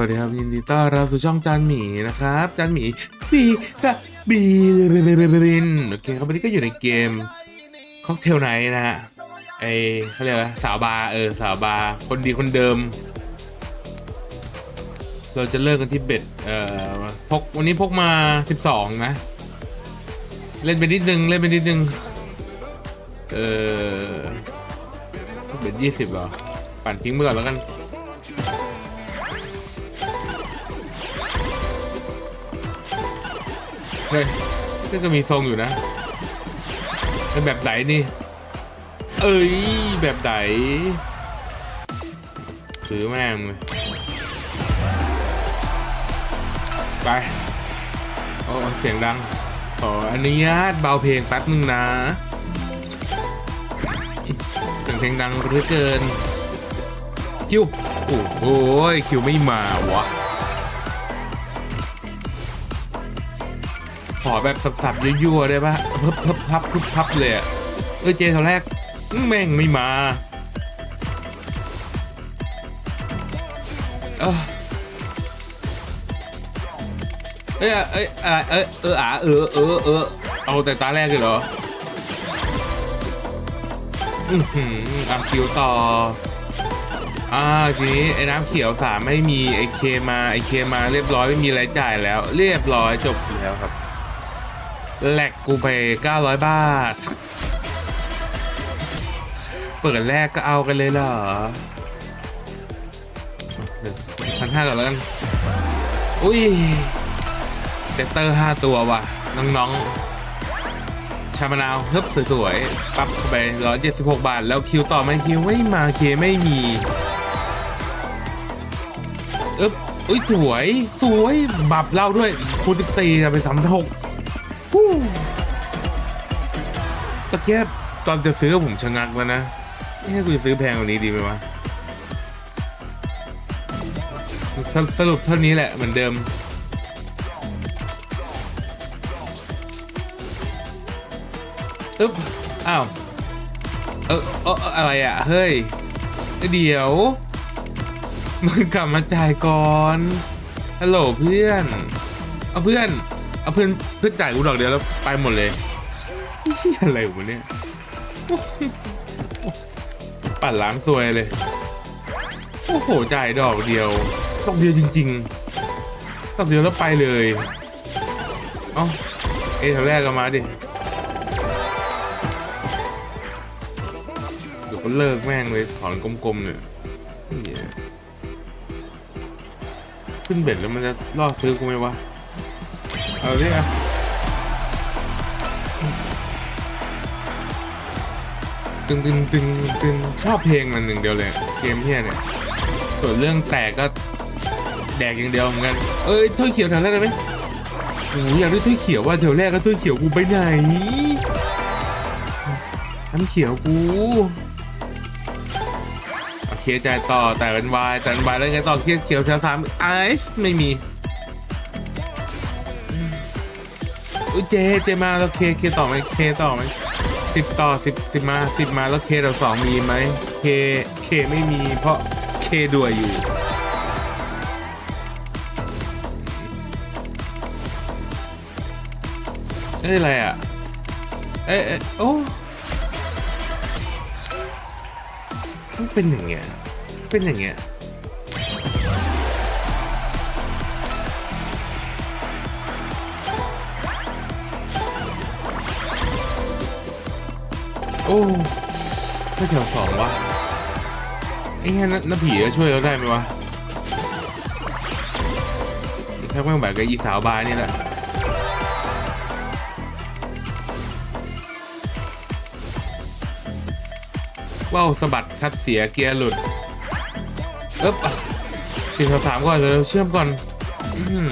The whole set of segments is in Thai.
สวัสดีครับยินดีต้อนรับสู่ช่องจานหมีนะครับจานหมีบีกับบีรินโอเคครับวันนี้ก็อยู่ในเกมค็อกเทลไนท์นะฮะไอเขาเรียกว่าสาวบาร์เออสาวบาร์คนดีคนเดิม เราจะเลิกกันที่เบ็ดเอ่อพกวันนี้พกมา 12 นะ เล่นไปนิดนึงเล่นไปนิดนึงเออเบ็ดยี่สิบเหรอ ปั่นทิ้งไปก่อนแล้วกัน เฮ้ยนี่ก็มีทรงอยู่นะเป็นแบบไหนนี่ เอ้ย แบบไหนถือแม่งเลยไปโอ้เสียงดัง ขออนุญาตเบาเพลงแป๊บนึงนะเสียงเพลงดังเหลือเกิน คิว โอ้โหคิวไม่มาวะ อแบบสับๆยั่วๆได้ปะเพิบเพิบพับพึบพับเลยอะเออเจตอนแรกแม่งไม่มาเออเอ้ยเอ้ยอะไรเอ้ยเอออะเออเออเออเอาแต่ตาแรกเลยเหรออือหืออะคิวต่ออ่าทีนี้ไอ้น้ำเขียวสามไม่มีไอเคมาไอเคมาเรียบร้อยไม่มีรายจ่ายแล้ว เรียบร้อยจบแล้วครับ แหลกกูไป 900 บาท เปิดแรกก็เอากันเลยเหรอพันห้าก่อนแล้วกัน อุ้ยเตเตอร์ห้าตัวว่ะ น้องๆ ชามะนาวเฮิบสวยๆ ปั๊บเข้าไป176บหกบาท แล้วคิวต่อไหมคิวไม่มาเคไม่มีเอ๊บอุ้ย สวย สวย บับเล่าด้วยคูณสิบสี่จะเป็นสามหก ตะเกียบตอนจะซื้อผมชะงักแล้วนะนี่กูจะซื้อแพงกว่านี้ดีไหมวะสสรุปเท่านี้แหละเหมือนเดิม อึ๊บ อ้าว เออเออเอออะไรอะ เฮ้ย เดี๋ยว มันกลับมาจ่ายก่อน ฮัลโหลเพื่อน เอาเพื่อน เอาเพื่อนเพื่อนจ่ายกูดอกเดียวแล้วไปหมดเลยเหี้ยอะไรวะเนี่ยปั่นล้างซวยเลย โอ้โหจ่ายดอกเดียวดอกเดียวจริงๆดอกเดียวแล้วไปเลยเอ้าเอ้แถวแรกก็มาดิเดี๋ยวก็เลิกแม่งเลยถอนกลมๆเนี่ยเหี้ยขึ้นเบ็ดแล้วมันจะล่อซื้อกูไหมวะ เอาดิอะตึงตึงตึงตึงชอบเพลงมันหนึ่งเดียวเลยเกมเฮียเนี่ยส่วนเรื่องแตกก็แดกอย่างเดียวเหมือนกัน เอ้ยถ้วยเขียวแถวแรกได้ไหมโอ้ยอยากได้ถ้วยเขียวว่าแถวแรกก็ถ้วยเขียวกูไปไหนน้ำเขียวกูโอเคใจต่อแต่เป็นวายแต่เป็นวายแล้วไงต่อเขียวเขียวแถวสามไอซ์ไม่มี อุ๊ยเจเจมาแล้วเคเคต่อไหมเคต่อไหมสิบต่อสิบสิบมาสิบมาแล้วเคเราสองมีไหมเคเคไม่มีเพราะเคด่วยอยู่เอ้ยอะไรอะ เอ้ยเอ้ยโอ้มันเป็นอย่างเงี้ยเป็นอย่างเงี้ย โอ้ไม่แถวสองวะไอ้เงี้ยน้าผีจะช่วยเราได้ไหมวะถ้าแม่งแบบกับอีสาวบาร์นี่แหละว้าวสะบัดคัดเสียเกียร์หลุดเอ๊บสี่สามก่อนเลยเชื่อมก่อนอืม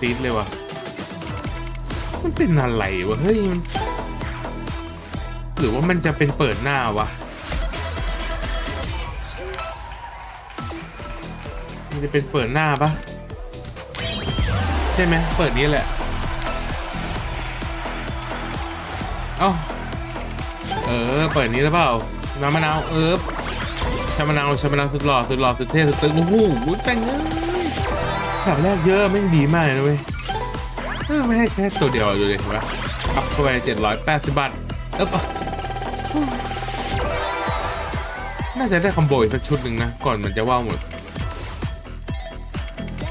ตีดเลยวะ มันเป็นอะไรวะเฮ้ยมันหรือว่ามันจะเป็นเปิดหน้าวะมันจะเป็นเปิดหน้าปะใช่ไหมเปิดนี้แหละเอ้าเออเปิดนี้แล้วเปล่าน้ำมะนาวเออชามะนาวชามะนาวสุดหล่อสุดหล่อสุดเท่สุดตึงโอ้โหแต่งเอ้ยแบบแรกเยอะไม่งดีมากเลยนะเว้ย ไม่ให้แค่ตัวเดียวดูเลยเห็นปะอัพเข้าไปเจ็ดร้อยแปดสิบบาทเอ๊บน่าจะได้คอมโบอีกสักชุดหนึ่งนะ ก่อนมันจะว่าวหมด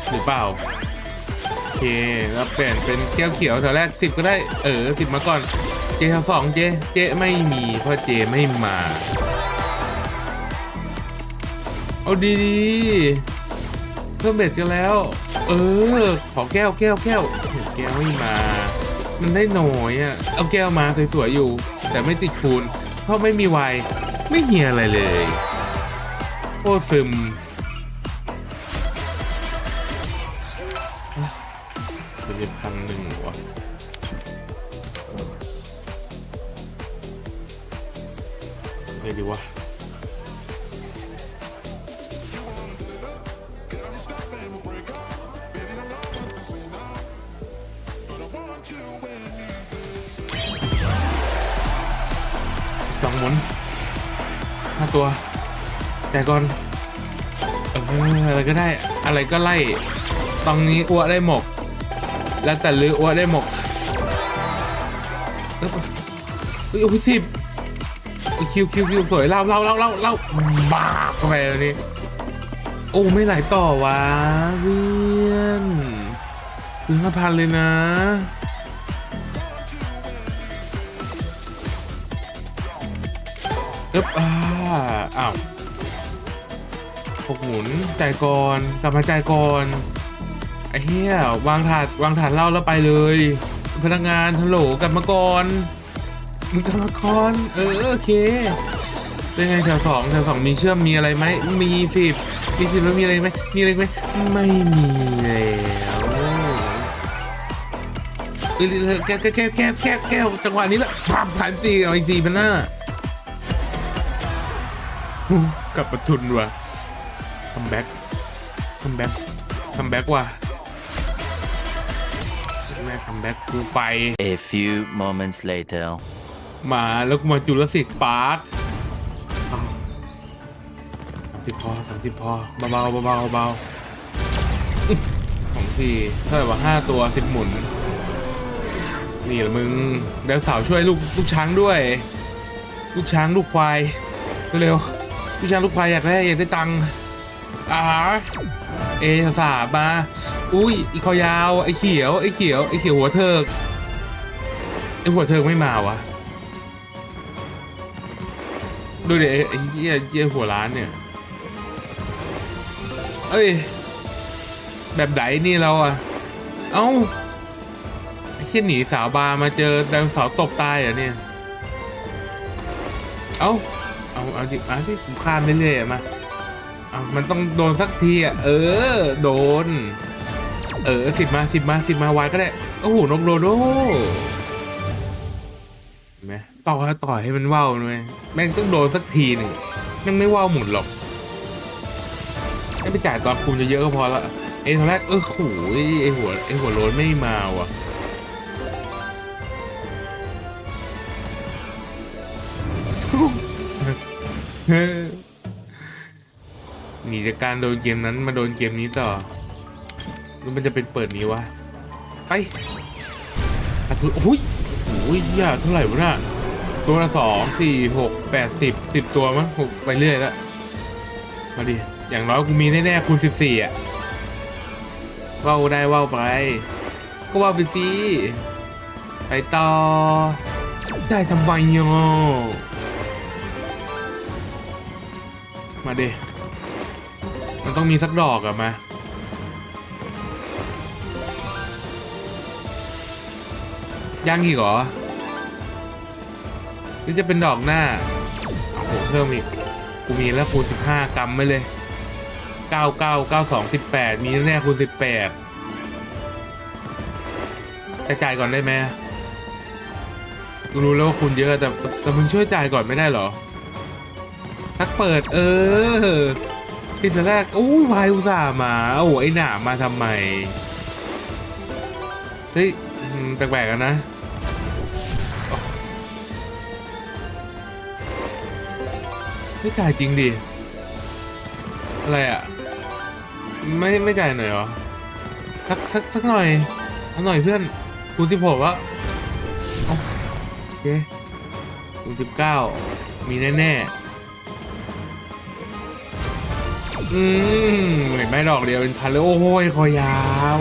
หรือเปล่า โอเค แล้วเปลี่ยนเป็นแก้วเขียวแถวแรกสิบก็ได้ เออสิบมาก่อน เจแถวสองเจ เจไม่มีเพราะเจไม่มา เอาดีๆ เพิ่มเบ็ดกันแล้ว เออ ขอแก้วแก้วแก้วแก้วไม่มา มันได้หน่อยอะ่ะ เอาแก้วมาสวยๆอยู่ แต่ไม่ติดคูณเพราะไม่มีไวไม่เหียอะไรเลย โอ้ซึม หมุนห้าตัว แต่ก่อนเอออะไรก็ได้อะไรก็ไล่ตรงนี้อ้วได้หมก แล้วแต่ลืออ้วได้หมกเอ้ยเฮ้ยโอ้ยสิบคิวคิวคิวสวยเล่าเล่าเล่าเล่าเล่าบ้าบเข้าไปอันนี้โอ้ไม่ไหลต่อวะเวียนซื้อห้าพันเลยนะ เอ๊บอ่าอ้าวหกหมุนจ่ายก่อนกลับมาจ่ายก่อนไอ้เหี้ยวางถาดวางถาดเหล้าแล้วไปเลย พนักงานฮัลโหลกลับมาก่อนมึงกลับมาก่อนเออโอเคเป็นไงแถวสองแถวสองมีเชื่อมมีอะไรไหมมีสิบมีสิบแล้วมีอะไรไหมมีอะไรไหมไม่มีแล้วแก้วแก้วแก้วแก้วแก้จังหวะนี้แหละปรับผ่านสี่เอาอีกสี่พันหน้า กลับมาทุนว่ะคัมแบ็กคัมแบ็กคัมแบ็กว่ะแม่คัมแบ็กกูไป A few moments later. มาแล้วกูมาจุลศิษย์ปาร์คสามสิบพอสามสิบพอเบาเบาเบาๆเบาๆอึ๊บของสี่เท่าไหร่วะห้าตัวสิบหมุน นี่แหละมึงเดี๋ยวสาวช่วยลูกลูกช้างด้วย ลูกช้างลูกควายเร็วๆ ลูกช้างลูกควายอยากได้อยากได้ตังค์อ่าเอสาบมา อุ้ยอีคอยาว ไอเขียว ไอเขียว ไอเขียวหัวเทิกไอหัวเทิกไม่มาวะดูดิไอ้ไอเหี้ยเหี้ยหัวร้านเนี่ย เอ้ย แบบไหนนี่เราอะเอ้าไอเชี่ยหนีสาวบามาเจอแดงสาวตบตายเหรอเนี่ย เอ้า เอาเอาดิเอาที่ผมข้ามเรื่อยๆอะมาเอามันต้องโดนสักทีอะเออ โดน เออสิบมาสิบมาสิบมาวายก็ได้โอ้โหนกโดโดเห็นไหมต่อต่อให้มันว่าวหน่อยแม่งต้องโดนสักทีหนึ่งแม่งไม่ว่าวหมุนหรอกให้ไปจ่ายตอนคุมเยอะๆก็พอละไอ้ตอนแรกเออโหยไอ้หัวไอ้หัวโลนไม่มาว่ะ หนีจากการโดนเกมนั้นมาโดนเกมนี้ต่อหรือมันจะเป็นเปิดนี้วะ ไปขาทุนโอ้ยโอ้ยย่าเท่าไหร่วะน่ะตัวละสองสี่หกแปดสิบสิบตัวมั้งหกไปเรื่อยแล้วมาดิ อย่างน้อยกูมีแน่ๆคูณสิบสี่อะว่าวได้ว่าวไป ก็ว่าวไปสิ ไปต่อ ได้ทำไมอะ มาดิ มันต้องมีสักดอกอะมา ยังอีกเหรอ นี่จะเป็นดอกหน้าโอ้โหเพิ่มอีก กูมีแล้วคูณสิบห้ากรัมไม่เลยเก้าเก้าเก้าสองสิบแปดมีแน่คูณสิบแปดจะจ่ายก่อนได้ไหมกูรู้แล้วว่าคุณเยอะแต่แต่มึงช่วยจ่ายก่อนไม่ได้เหรอ ทักเปิด เออทีแต่แรกโอ้ยวายอุตส่าห์มา โอ้ไอหนามาทำไม เฮ้ยแปลกๆกันนะไม่จ่ายจริงดิ อะไรอะ ไม่ไม่จ่ายหน่อยหรอ สักสักสักหน่อยเอาหน่อยเพื่อนคูณสิบหกวะเอาโอเคคูณสิบเก้ามีแน่ ๆ อืมเห็นไหมดอกเดียวเป็นพันเลยโอ้ยคอยาว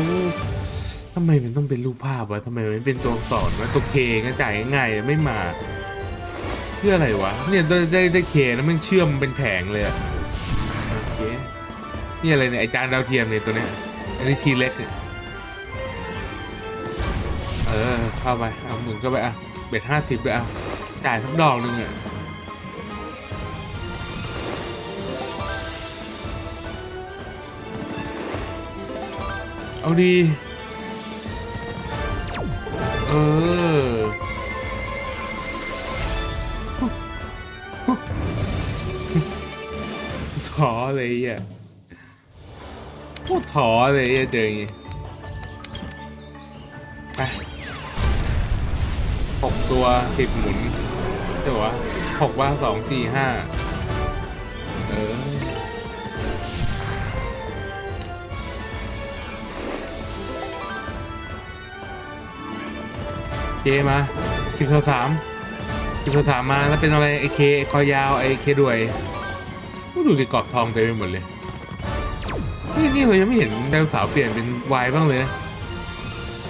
ทำไมมันต้องเป็นรูปภาพวะทำไมมันไม่เป็นตัวอักษรวะตัวเคก็จ่ายง่ายๆไม่มา เพื่ออะไรวะ เนี่ยได้ได้ได้เคแล้วมันเชื่อมเป็นแผงเลยอะโอเคนี่อะไรเนี่ยไอจานดาวเทียมเนี่ยตัวเนี้ยอันนี้ทีเล็กเนี่ยเออเข้าไปเอาหมุนเข้าไปอะเบ็ดห้าสิบด้วยอะจ่ายสักดอกหนึ่งอะ เอาดี เออ ท้อเลยอะโคตรท้อเลยอะเจออย่างงี้ไปหกตัวสิบหมุนใช่ปะหกว่าสองสี่ห้า เคมาสิบสามสิบสามมาแล้วเป็นอะไรไอเคคอยาวไอเคด้วยดูดิกรอบทองเต็มไปหมดเลยนี่นี่เรายังไม่เห็นดาวสาวเปลี่ยนเป็นวายบ้างเลยนะ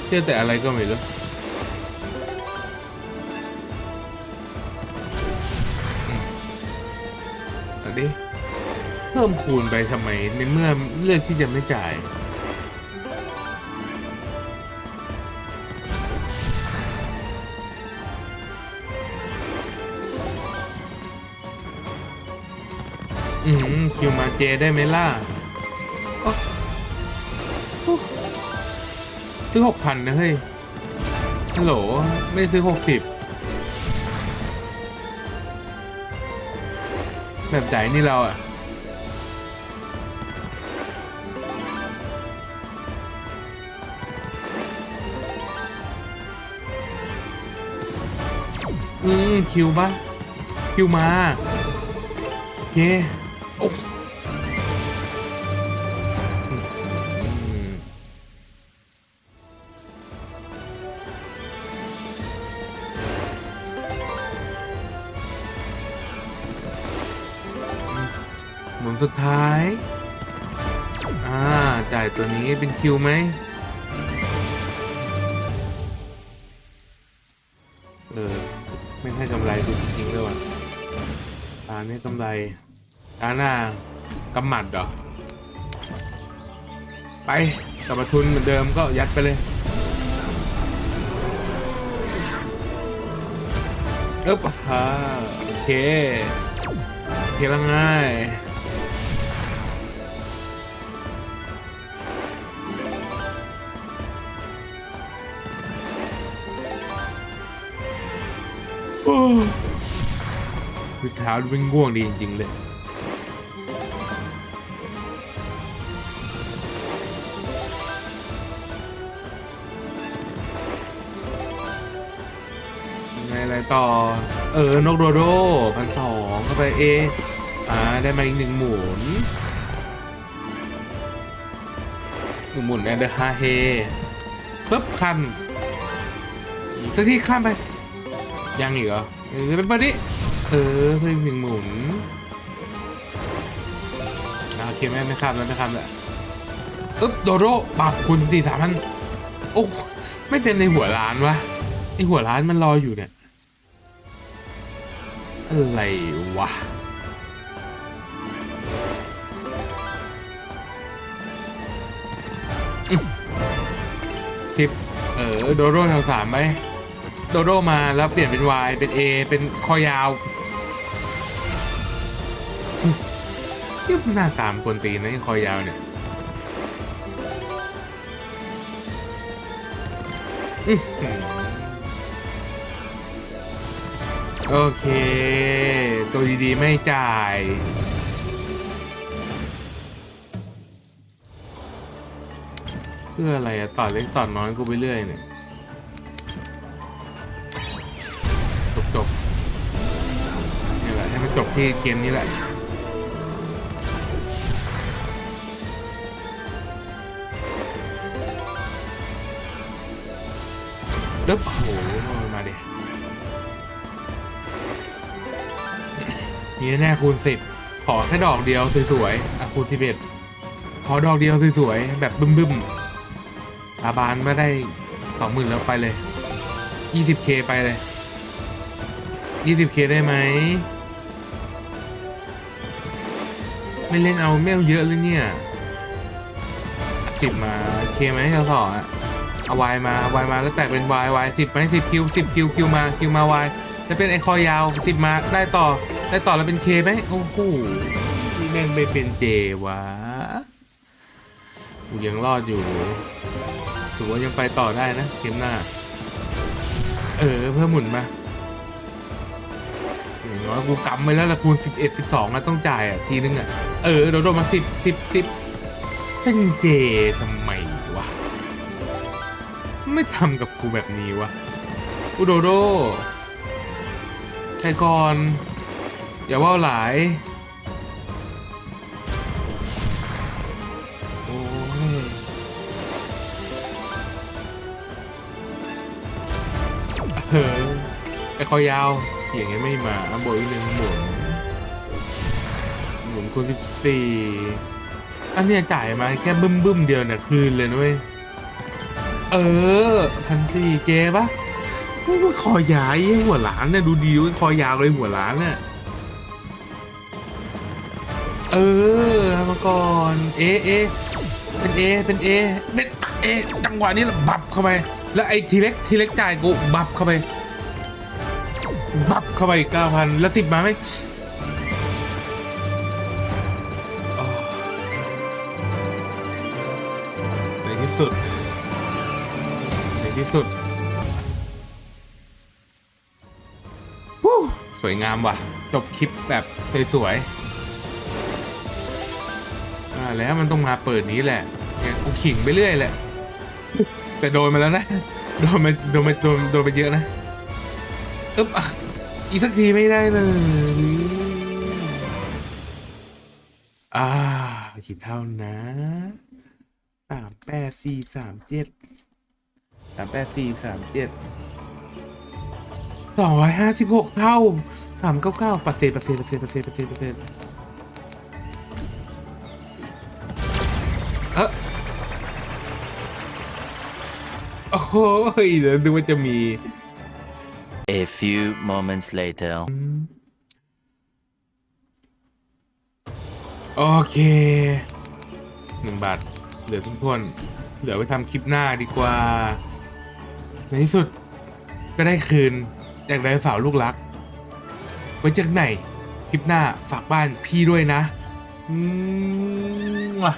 เชื่อแต่อะไรก็ไม่รู้อืมเอาดิเพิ่มคูณไปทำไมในเมื่อเลือกที่จะไม่จ่าย อืมคิวมาเจได้ไหมล่ะโอ๊ะโอ๊ะซื้อหกพันนะเฮ้ยฮัลโหล ไม่ได้ซื้อหกสิบแบบจ่ายนี่เราอะอืมคิวปะคิวมา เย่ โอ้หมุนสุดท้าย อ่า จ่ายตัวนี้เป็นคิวไหม ตาหน้ากำหมัดเหรอ ไปกับมทุนเหมือนเดิมก็ยัดไปเลยเอ๊บอ่าโอเคโอเคแล้วง่ายโอ้วิเท้าดูเป็นง่วงดีจริง ๆ เลย อะไรต่อ เออนกโดโดพันสองเข้าไปเออ่าได้มาอีกหนึ่งหมุนหนึ่งหมุนแอนเดอร์ฮาเฮปุ๊บข้ามสักที่ข้ามไป ยังอีกเหรอเออเป็นปะดิเออเพิ่มหนึ่งหมุนโอเคไม่ไม่ข้ามแล้วไม่ข้ามแล้วอึ๊บโดโดปรับคุณสี่สามพันโอ้ไม่เป็นในหัวร้านวะไอหัวร้านมันรออยู่เนี่ย อะไรวะทิปเออ โดโดแถวสามไหม โดโดมาแล้วเปลี่ยนเป็น Y เป็น A เป็นคอยาวนี่หน้าตามกวนตีนนะยังคอยาวเนี่ยอื้ โอเค ตัวดีๆ ไม่จ่าย เพื่ออะไรอะต่อเล็กต่อน้อยกูไปเรื่อยเนี่ยจบจบนี่แหละให้มันจบที่เกมนี้แหละแล้วโห มีแน่คูณสิบขอแค่ดอกเดียวสวยๆอะคูณสิบเอ็ดขอดอกเดียวสวยๆแบบบึ้มๆอาบานไม่ได้สองหมื่นแล้วไปเลยยี่สิบเคไปเลยยี่สิบเคได้ไหมไม่เล่นเอาไม่เอาเยอะเลยเนี่ยสิบมาเคไหมเราสองอะเอาวายมาวายมาแล้วแตกเป็นวายวายสิบไหมสิบคิวสิบคิวคิวมาคิวมาวายจะเป็นไอคอยาวสิบมาได้ต่อ ได้ต่อแล้วเป็นเคไหมโอ้โหนี่แม่งไม่เป็นเจวะกูยังรอดอยู่ถือว่ายังไปต่อได้นะเกมหน้า เออ เพิ่มหมุนมาอย่างน้อยกูกำไปแล้วละคูณสิบเอ็ดสิบสองแล้วต้องจ่ายอะ ทีนึงอะ เออโดนโดมาสิบสิบสิบเป็นเจทำไมวะ ไม่ทำกับกูแบบนี้วะ อุโดโดใช่ก่อน อย่าว่าหลาย โอ้ยเออไอคอยาว อย่างเงี้ยไม่มาอะบวกอีกหนึ่งหมุนหมุนคูณสิบสี่อันเนี้ยจ่ายมาแค่บึ้มบึ้มเดียวเนี่ยคืนเลยนะเว้ย เออพันสี่เจปะโอ้ยคอยาวไอ้หัวหลานเนี่ยดูดีเว้ยคอยาวเลยหัวหลานเนี่ย เออทำมาก่อนเอเอเป็นเอเป็นเอเป็นเอจังหวะนี้ละบับเข้าไป แล้วไอ้ทีเล็กทีเล็กจ่ายกูบับเข้าไป บับเข้าไปเก้าพันแล้วสิบมาไหมอ๋อในที่สุดในที่สุดวู้สวยงามว่ะ จบคลิปแบบสวยๆอ่า แล้วมันต้องมาเปิดนี้แหละกูขิงไปเรื่อยแหละ แต่โดนมาแล้วนะ โดนมาโดนมาโดนโดนไปเยอะนะอึ๊บอะอีกสักทีไม่ได้เลยอ่ากี่เท่านะสามแปดสี่สามเจ็ดสามแปดสี่สามเจ็ดสองร้อยห้าสิบหกเท่าสามเก้าเก้าปอร์เซ็นต์เปอร์เซ็นต์เปอร์เซ็นต์เปอร์เซ็นต์เปอร์เซ็นต์เปเซ็น ออโอ้โหเดี๋ยวดูว่าจะมี A few moments later. โอเคหนึ่งบาทเหลือทุกทวนเหลือไปทำคลิปหน้าดีกว่า ในที่สุดก็ได้คืน จากไดโนเสาร์ลูกรัก ไว้เจอกันใหม่คลิปหน้าฝากบ้านพี่ด้วยนะ อืมว่ะ